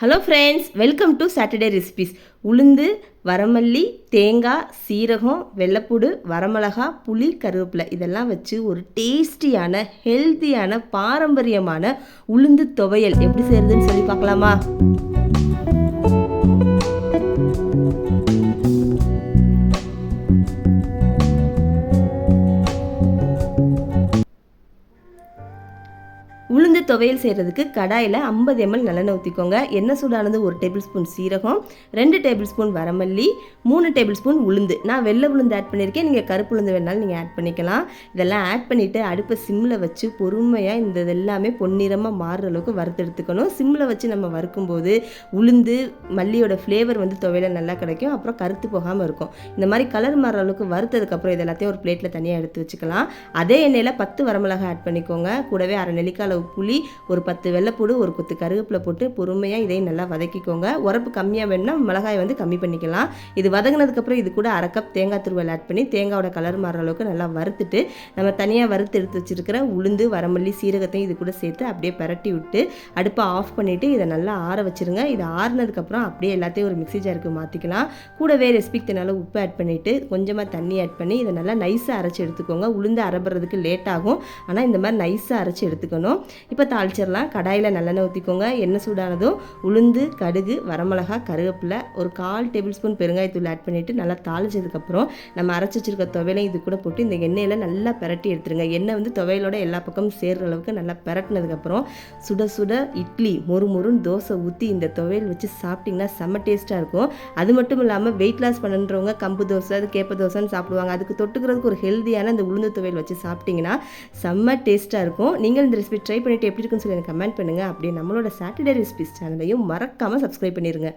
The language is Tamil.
Hello friends welcome to Saturday recipes உளுந்து வரமல்லி தேங்காய் சீரகம் வெள்ளைப்பூடு வரமிளகா புளி கருவேப்பிலை. இதெல்லாம் வச்சு ஒரு டேஸ்டியான ஹெல்த்தியான பாரம்பரியமான உளுந்து துவையல். எப்படி செய்யறதுன்னு சொல்லி பார்க்கலாமா? உளுந்து துவையல் செய்கிறதுக்கு கடாயில் ஐம்பது எம்எல் நல்லெண்ணெய் ஊற்றிக்கோங்க எண்ணெய் சூடானது ஒரு டேபிள் ஸ்பூன் சீரகம் ரெண்டு டேபிள் ஸ்பூன் வரமல்லி மூணு டேபிள் ஸ்பூன் உளுந்து. நான் வெள்ளை உளுந்து ஆட் பண்ணியிருக்கேன் நீங்கள் கருப்பு உளுந்து வேணாலும் நீங்கள் ஆட் பண்ணிக்கலாம். இதெல்லாம் ஆட் பண்ணிவிட்டு அடுப்பை சிம்மில் வச்சு பொறுமையாக இந்த எல்லாமே பொன்னிறமாக மாறுற அளவுக்கு வறுத்தெடுத்துக்கணும் சிம்மில் வச்சு நம்ம வறுக்கும்போது உளுந்து மல்லியோட ஃப்ளேவர் வந்து துவையில நல்லா கிடைக்கும். அப்புறம் கருத்து போகாமல் இருக்கும். இந்த மாதிரி கலர் மாறுற அளவுக்கு வறுத்ததுக்கப்புறம் இது எல்லாத்தையும் ஒரு பிளேட்டில் தனியாக எடுத்து வச்சுக்கலாம். அதே எண்ணெயில் பத்து வரமிளகாய் ஆட் பண்ணிக்கோங்க. கூடவே அரை நெல்லிக்காய் அளவு புளி ஒரு பத்து வெள்ளைப்பூடு ஒரு கொத்து கருவேப்பிலை போட்டு பொறுமையாக இதையும் நல்லா வதக்கிக்கோங்க. உரப்பு கம்மியாக வேணும்னா மிளகாயை வந்து கம்மி பண்ணிக்கலாம். இது வதங்கினதுக்கப்புறம் இது கூட அரை கப் தேங்காய் துருவல் ஆட் பண்ணி தேங்காயோட கலர் மாறுற அளவுக்கு நல்லா வறுத்துட்டு நம்ம தனியாக வறுத்து எடுத்து வச்சுருக்கிற உளுந்து வரமல்லி சீரகத்தையும் இது கூட சேர்த்து அப்படியே பரட்டி விட்டு அடுப்பை ஆஃப் பண்ணிவிட்டு இதை நல்லா ஆற வச்சிருங்க. இது ஆறுனதுக்கப்புறம் அப்படியே எல்லாத்தையும் ஒரு மிக்சி ஜாருக்கு மாற்றிக்கலாம் கூடவே ரெசிபிக்கு நல்லா உப்பு ஆட் பண்ணிவிட்டு கொஞ்சமாக தண்ணி ஆட் பண்ணி இதை நல்லா நைஸாக அரைச்சி எடுத்துக்கோங்க. உளுந்து அரபுறதுக்கு லேட் ஆகும். ஆனால் இந்த மாதிரி நைஸாக அரைச்சி எடுத்துக்கணும். இப்போ தாளிச்சிடலாம். கடாயில் நல்லெண்ணெய் ஊற்றிக்கோங்க எண்ணெய் சூடானதும் உளுந்து கடுகு வரமிளகா கருவேப்பிலை ஒரு கால் டேபிள் ஸ்பூன் பெருங்காயத்தூள் ஆட் பண்ணிவிட்டு நல்லா தாளிச்சதுக்கப்புறம் நம்ம அரைச்சி வச்சிருக்க துவையிலையும் இது கூட போட்டு இந்த எண்ணெயில் நல்லா பிரட்டி எடுத்துருங்க. எண்ணெய் வந்து துவையலோட எல்லா பக்கமும் சேர்கிற அளவுக்கு நல்லா பிரட்டினதுக்கப்புறம் சுட சுட இட்லி மொறு மொறுன்னு தோசை ஊற்றி இந்த துவையல் வச்சு சாப்பிட்டிங்கன்னா செம்ம டேஸ்ட்டாக இருக்கும். அது மட்டும் இல்லாமல் வெயிட் லாஸ் பண்ணுறவங்க கம்பு தோசை அது கேப்ப தோசைன்னு சாப்பிடுவாங்க. அதுக்கு தொட்டுக்கிறதுக்கு ஒரு ஹெல்த்தியான இந்த உளுந்து துவையல் வச்சு சாப்பிட்டிங்கன்னா செம்ம டேஸ்ட்டாக இருக்கும். நீங்கள் இந்த ரெசிபி ட்ரை பண்ணிவிட்டு எப்படி இருக்குன்னு சொல்லி எனக்கு கமெண்ட் பண்ணுங்கள் அப்படியே நம்மளோட சாட்டர்டே ரெசிபிஸ் சேனலையும் மறக்காமல் சப்ஸ்கிரைப் பண்ணிடுங்க